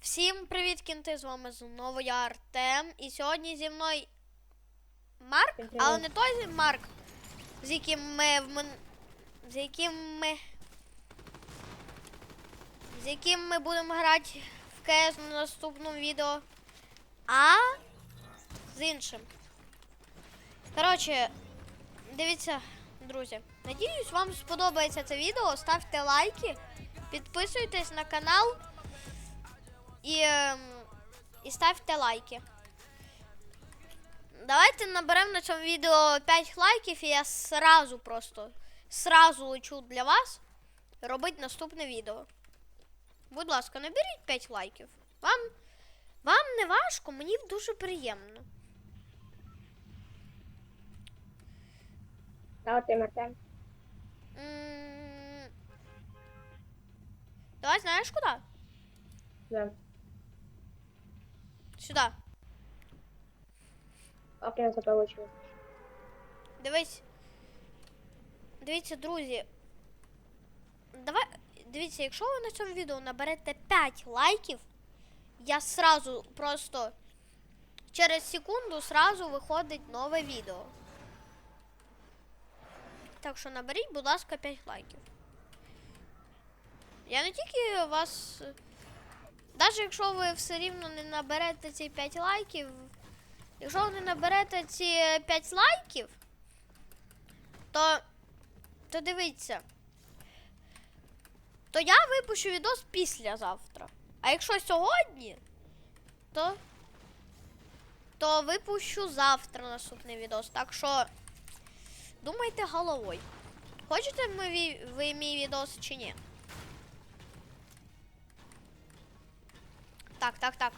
Всім привіт, кінти! З вами знову я Артем. І сьогодні зі мною Марк, але не той Марк, з яким ми в з яким ми. З яким ми будемо грати в КС на наступному відео. А з іншим. Коротше, дивіться, друзі. Надіюсь, вам сподобається це відео. Ставте лайки, підписуйтесь на канал. І, ем, і ставте лайки. Давайте наберемо на цьому відео 5 лайків, і я сразу просто сразу лечу для вас робити наступне відео. Будь ласка, наберіть 5 лайків. Вам, вам не важко, мені дуже приємно. давайте Артем. М, Давай знаєш куди? Да. Сюди. Окей, заполучу. Дивись. Дивіться, друзі. Давай. Дивіться, якщо ви на цьому відео наберете 5 лайків, я сразу просто через секунду сразу виходить нове відео. Так що наберіть, будь ласка, 5 лайків. Я не тільки вас. Навіть якщо ви все рівно не наберете ці 5 лайків, якщо ви не наберете ці 5 лайків, то, то дивіться. То я випущу відос післязавтра. А якщо сьогодні, то, то випущу завтра наступний відос. Так що думайте головою. Хочете ві- ви мій відос чи ні? Так, так, так.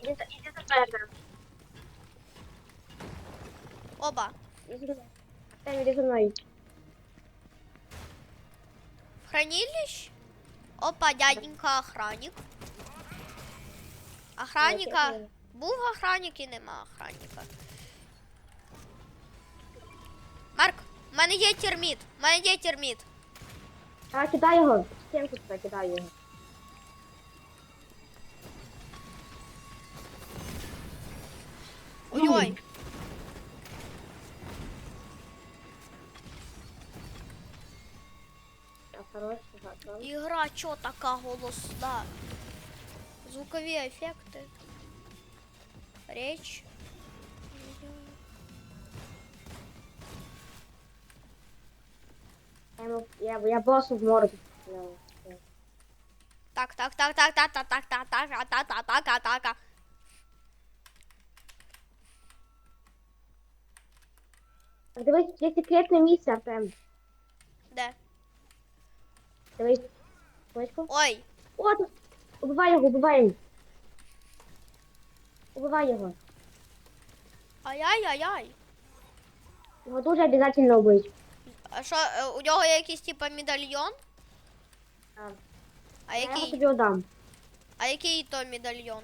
Иди за мной, Оба. За мной. Хранилищ. Опа, дяденька охранник. Охранника. Був охранник і нема охранника. Марк, в мене є терміт. В мене є терміт. А, кидай його. Стенку туди, кидай його. Ой-ой. Ігра чо така голосна? Звукові ефекти. Річ. Я, я, боссу в морду. Так, так, так, так, так, так, так, так, так, так, так, так, так, так, так. Так, дивись, є секретне місце, Артем. Де? Дивись. Точку. Ой, О, тут. Убивай його, убивай його. Убивай його. ай-яй-яй-яй. Його дуже обов'язково убити. А що, е, у нього є якийсь типа медальйон? Так. А Я його який? тобі отдам. А який то медальйон?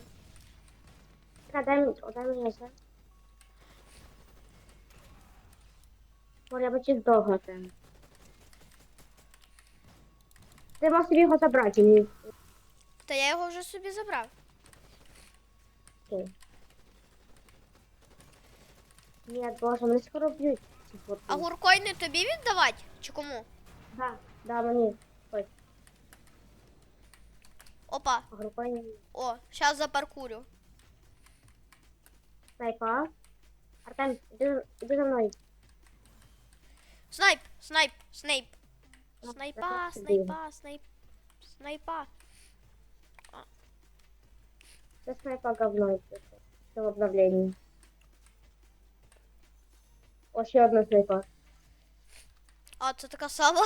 Так, дай, мені- дай мені це. Може, я бачив довго це. Ти мав собі його забрати, ні. Та я його вже собі забрав. Окей. Ні, боже, мене скоро б'ють. А гуркой не тобі віддавати? Чи кому? Да, да, мені. Ой, Опа, група о, зараз запаркурю. снайпа. Артем, іди, іди за мною. Снайп, снайп, снайп. Ну, Снайпа, снайпа, снайп. Снайпа. Це снайпа говно. це- Це в обновленні. О, ще одна снайпа. А, це така сама.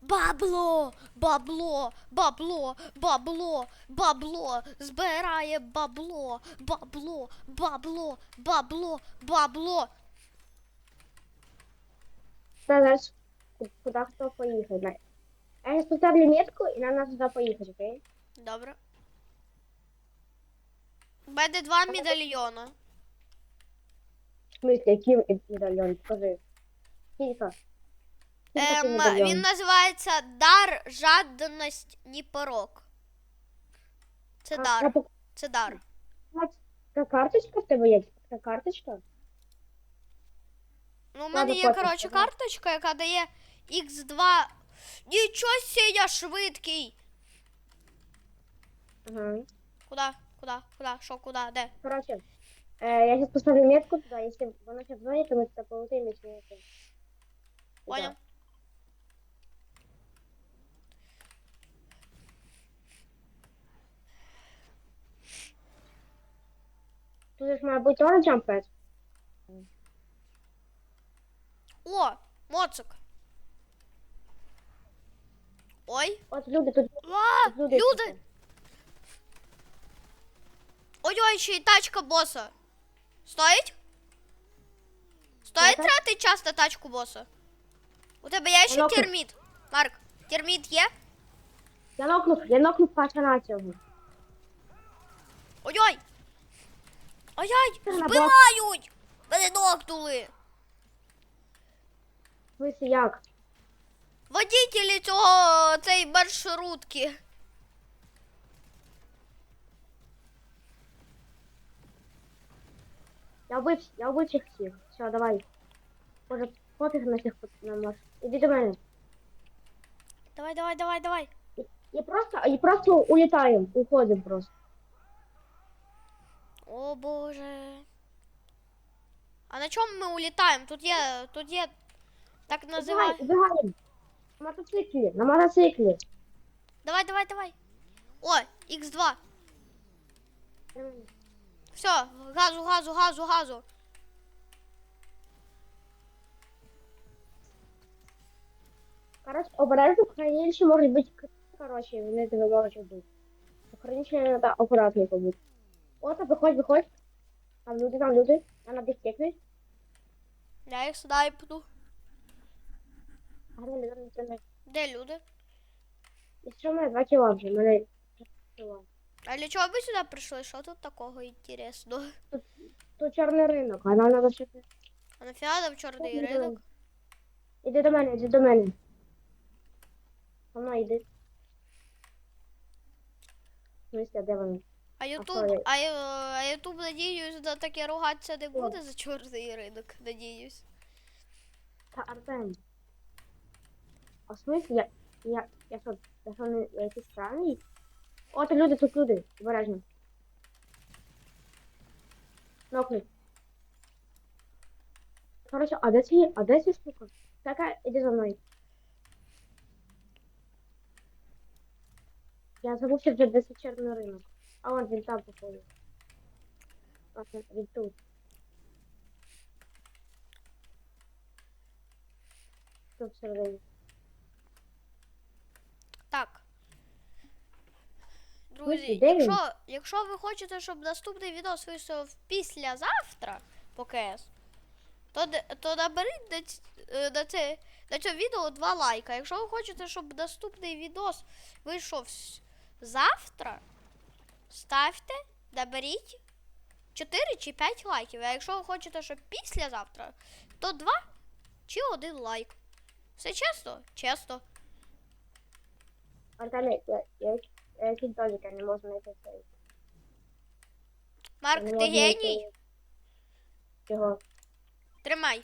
Бабло, бабло, бабло, бабло, бабло, збирає бабло, бабло, бабло, бабло, бабло. Та зараз ку- куди хто поїхав. На- А я поставлю метку і нам треба туди поїхати, окей? Добре. У мене два медальйона. В смысле, який медальйон? Покажи. Скільки? такий Ем, медальйон? він називається Дар, жадність, ні порок. Це А, дар. пок- Це дар. Така карточка в тебе є? Така карточка? Ну, у мене є, потім коротше, скажу. карточка, яка дає Х2. Нічого себе, я швидкий. Ага. Куда? Куда? Куда? Що, куда? Де? Короче, э, я сейчас поставлю метку туда, если она сейчас звонит, то мы туда полетим, если нет. то- Понял? Да. Тут же має бути тоже jump О, моцик. Ой. От люди, тут, А, люди. люди. Ой-ой, ще й тачка боса. Стоїть? Стоїть тратити час на тачку боса? У тебе є ще терміт? Марк, терміт є? Я нокнув, я нокнув пацана цього. Ой-ой! На Збивають! Мене нокнули! В як? Водителі цього цієї маршрутки. Я вбив, я вбив всіх всіх. Все, давай. Може, пофіг на всіх на маш. Іди до мене. Давай, давай, давай, давай. І просто, і просто улітаємо, уходимо просто. О боже. А на чому ми улітаємо? Тут є, тут є так Давай, називаємо. убігаємо. На мотоциклі, на мотоциклі. Давай, давай, давай. О, Х2. Все, газу, газу, газу, газу. Короче, обережно хранилище може бути, к- короче, вони тебе можуть бути. Хранилище треба акуратненько бути. От, виходь, виходь. Там люди, там люди. Треба їх тикнуть. Я їх снайпну. Гарно, не треба Де люди? І що в мене два кіла вже, мене два кіла. А для чого ви сюди прийшли? Що тут такого інтересного? Тут чорний ринок, а нам треба ще... А нафіга там чорний Іди ринок? Іди до мене, іди до мене. Со мною йди. В смысле, де вони? А Ютуб, а, Ю- а Ютуб, надіюсь, на таке ругатися не буде за чорний ринок, надіюсь. Та Артем. А в смысле, я, я, я що, я що не, я якийсь странний? О, тут люди, тут люди, обережно. Нокни. Короче, а де ці, а де ці штука? Така, іди за мною. Я забувся вже де цей чорний ринок. А вон він там походу. Він- він тут. Тут всередині. Так. Друзі, якщо, якщо ви хочете, щоб наступний відос вийшов післязавтра по КС, то, то наберіть на, е, на, це, на це відео два лайка. Якщо ви хочете, щоб наступний відос вийшов завтра, ставте, наберіть 4 чи 5 лайків. А якщо ви хочете, щоб післязавтра, то 2 чи 1 лайк. Все чесно? Чесно. Антоне, я, я, я кінтоника не можу знайти цей. Марк, Не ти можу знайти геній? Його. Тримай.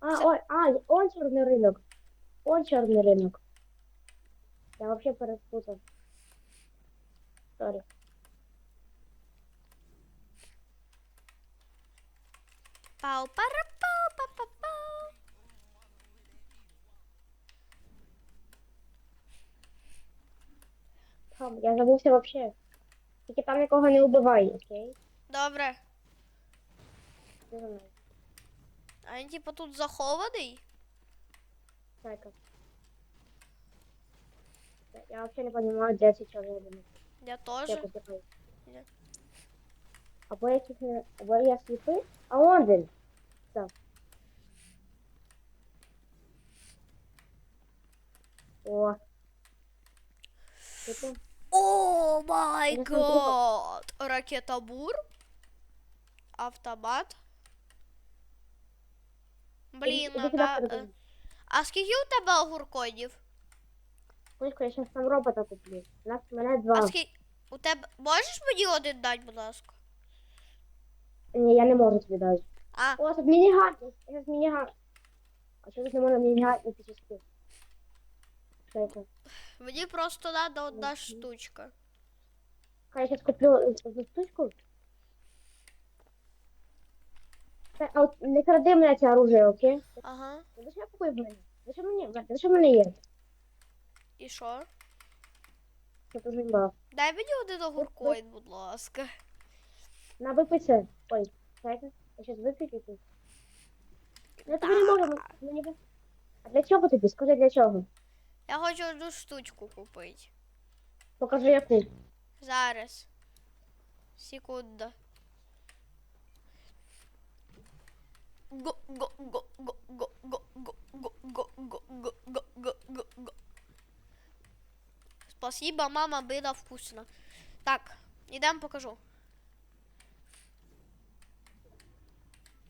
А, Це- ой, а, он чорний ринок. Он чорний ринок. Я вообще перепутав. Сорі. Пау Там, я забувся вообще. Тільки там нікого не вбивай, окей? Добре. Ти за мною. А він типу тут захований? Так. Я вообще не понимаю, де ці чорні. Я теж. Я потихаю. Ні. Або я тільки, або я сліпий, а он він. Так. О. Типу, О май гад! Ракета Бур. Автомат. Блін, Іди а, сюди, да, подивись. е, а скільки у тебе огуркодів? Сонечко, я зараз там робота куплю. У нас у мене два. А скільки у тебе можеш мені один дати, будь ласка? Ні, я не можу тобі дати. А, О, тут мініган. Зараз мініган. А що тут не можна мініган і пічечки? Що це? Мені просто треба одна штучка. Хай я зараз куплю одну штучку. Та, а от не кради мене це оружие, окей? Ага. Ну, що я купив мене? За що мені? За що мене є? І що? Це дуже мало. Дай мені один огуркоїд, будь ласка. На випий. Ой, чекайте. Я зараз вип'ю тут. Я тобі не можу. Мені... А для чого тобі? Скажи для чого? Я хочу одну штучку купити. Покажи яку. Зараз. Секунда. Го го го го го го го го го го го го го го го. Спасибо, мама, было вкусно. Так, ідем покажу.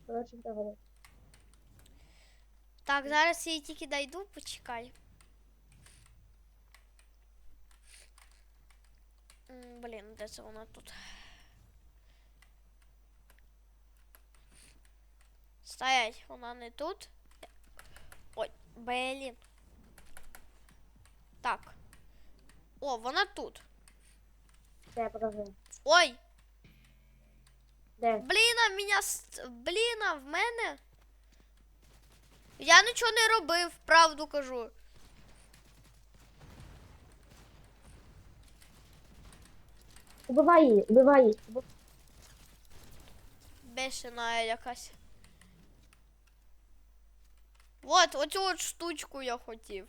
Коротше, того. Так, зараз я її тільки дойду, почекай. Блін, де це вона тут? Стоять, вона не тут. Ой, блін. Так. О, вона тут. Де я покажу? Ой, Де? блін, а мене... ст- Блін, а в мене... Я нічого не робив, правду кажу. Убивай її, убивай її. Убив- Бешена якась. Вот, оцю от штучку я хотів.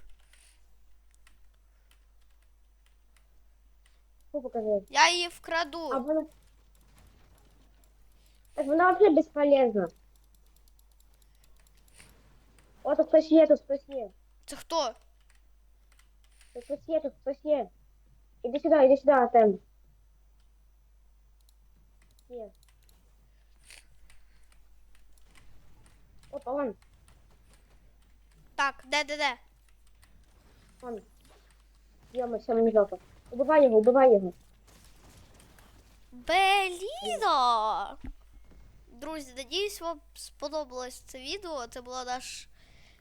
Фу, покажи. Я її А вкраду. вона... Так вона взагалі безполезна. О, тут хтось є, тут хтось є. Це хто? Тут хтось є, тут хтось є. Іди сюди, іди сюди, Артем. Є. Опа, вон, Так, де, де, де? вон. Йома, все, мені жалко. Убивай його, убивай його. Беліна! Друзі, надіюсь, вам сподобалось це відео. Це було наш,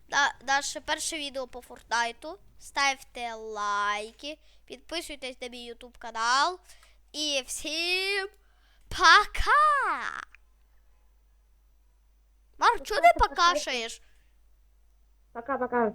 на, наше перше відео по Фортнайту. Ставте лайки, підписуйтесь на мій YouTube канал. І всім пока! Марк, чого ти покашаєш? Пока-пока.